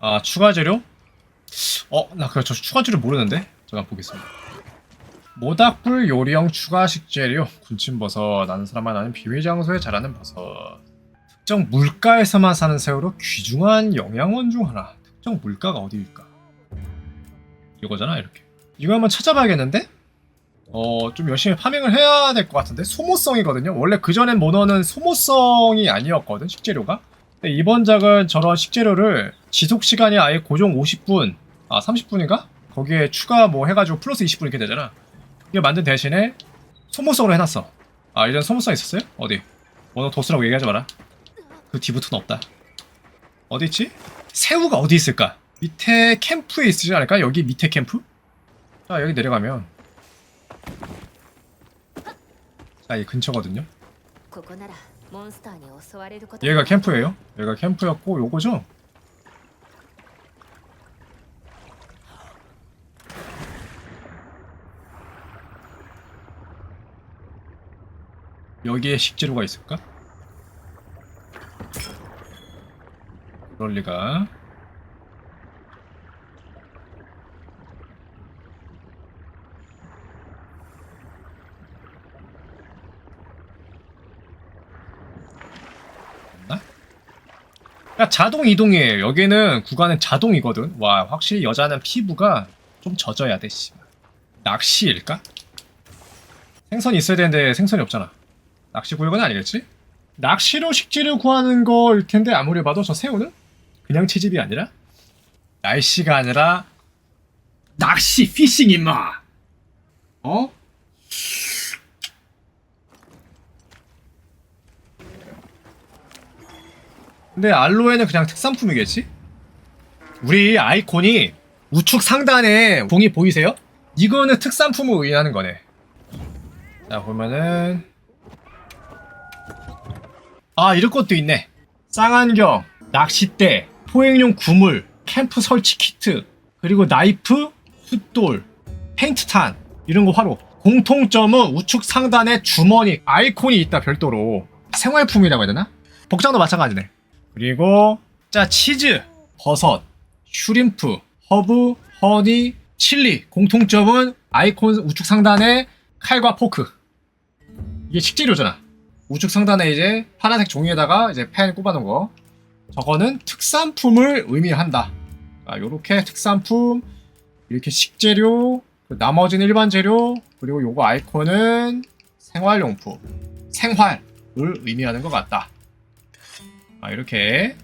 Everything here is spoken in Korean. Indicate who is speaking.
Speaker 1: 아 추가 재료? 어, 나 그거 저 추가 재료 모르는데? 잠깐 보겠습니다. 모닥불 요리형 추가 식재료. 군침버섯 나는 사람만 아는 비밀 장소에 자라는 버섯. 특정 물가에서만 사는 새우로 귀중한 영양원 중 하나. 특정 물가가 어디일까? 이거잖아 이렇게. 이거 한번 찾아봐야겠는데? 어 좀 열심히 파밍을 해야 될 것 같은데? 소모성이거든요. 원래 그전엔 모너는 소모성이 아니었거든 식재료가 이번 작은 저런 식재료를 지속 시간이 아예 고정 50분 아 30분인가 거기에 추가 뭐 해가지고 플러스 20분 이렇게 되잖아 이거 만든 대신에 소모성으로 해놨어. 아 이런 소모성 있었어요? 어디? 오늘 도스라고 얘기하지 마라. 그 뒤부터는 없다. 어디 있지? 새우가 어디 있을까? 밑에 캠프에 있지 않을까? 여기 밑에 캠프? 자 여기 내려가면 자이 근처거든요. 얘가 캠프예요? 얘가 캠프였고 요거죠? 여기에 식재료가 있을까? 그럴 리가. 없나? 야, 자동 이동이에요. 여기는 구간은 자동이거든. 와, 확실히 여자는 피부가 좀 젖어야 돼, 씨. 낚시일까? 생선이 있어야 되는데 생선이 없잖아. 낚시 구역은 아니겠지? 낚시로 식재료 구하는 거일 텐데 아무리 봐도 저 새우는 그냥 채집이 아니라 날씨가 아니라 낚시 피싱 임마. 어? 근데 알로에는 그냥 특산품이겠지? 우리 아이콘이 우측 상단에 봉이 보이세요? 이거는 특산품을 의미하는 거네. 자 보면은 아 이런 것도 있네. 쌍안경, 낚싯대, 포획용 구물, 캠프 설치 키트, 그리고 나이프, 숫돌, 페인트탄 이런 거 화로. 공통점은 우측 상단에 주머니 아이콘이 있다 별도로 생활품이라고 해야 되나? 복장도 마찬가지네. 그리고 자 치즈, 버섯, 슈림프, 허브, 허니, 칠리. 공통점은 아이콘 우측 상단에 칼과 포크. 이게 식재료잖아. 우측 상단에 이제 파란색 종이에다가 이제 펜 꼽아놓은 거. 저거는 특산품을 의미한다. 아, 요렇게 특산품 이렇게 식재료 그 나머지는 일반 재료 그리고 요거 아이콘은 생활용품. 생활을 의미하는 것 같다 아, 이렇게